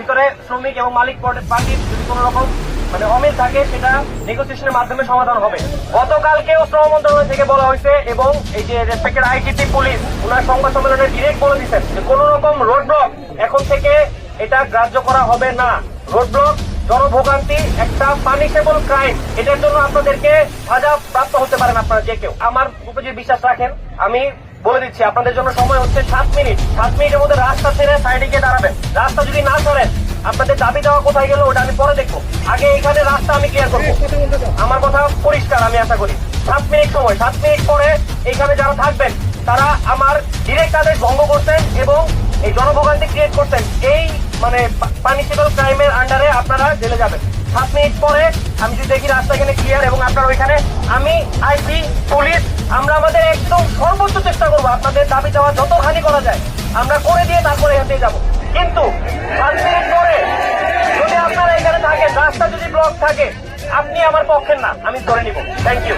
ভিতরে শ্রমিক এবং মালিক পার্টির যদি কোনো রকম মানে অমিল থাকে, সেটা নেগোসিয়েশনের মাধ্যমে সমাধান হবে। গতকালকেও শ্রম মন্ত্রণালয় থেকে বলা হয়েছে এবং এই যে রেসপেক্টেড আইজিপি পুলিশ ওনার সংবাদ সম্মেলনে ডিরেক্ট বলে দিচ্ছেন যে কোনো রকম রোড ব্লক এখন থেকে এটা গ্রাহ্য করা হবে না। রোড ব্লক জনভোগান্তি, একটা পানিশেবল ক্রাইম এটার জন্য আপনাদেরকে সাজা প্রাপ্ত হতে পারেন আপনারা যে কেউ। আমার উপর যে বিশ্বাস রাখেন, আমি বলে দিচ্ছি, আপনাদের জন্য সময় হচ্ছে সাত মিনিট। সাত মিনিটের মধ্যে রাস্তা ছেড়ে সাইডে গিয়ে দাঁড়াবেন। রাস্তা যদি না সরেন, আপনাদের দাবি দেওয়া কোথায় গেল ওটা আমি পরে দেখব। আগে এখানে রাস্তা আমি ক্লিয়ার করব। আমার কথা পরিষ্কার, আমি আশা করি। সাত মিনিট সময়, সাত মিনিট পরে এখানে যারা থাকবেন, তারা আমার ডিরেক্ট আদেশ ভঙ্গ করছেন এবং এই জনভোগান্তি ক্রিয়েট করতেন এই মানে পানিশেবল ক্রাইমের আন্ডারে আপনারা জেলে যাবেন। সাত মিনিট পরে আমি যদি দেখি রাস্তা এখানে ক্লিয়ার এবং আপনারা ওইখানে আমি আইসি আপনাদের দাবি দেওয়া যতখানি করা যায়, আমরা করে দিয়ে তারপরে এখান থেকে যাব। কিন্তু পাঁচ মিনিট যদি আপনারা এখানে থাকেন, রাস্তা যদি ব্লক থাকে, আপনি আমার পক্ষের না, আমি ধরে নিব। Thank you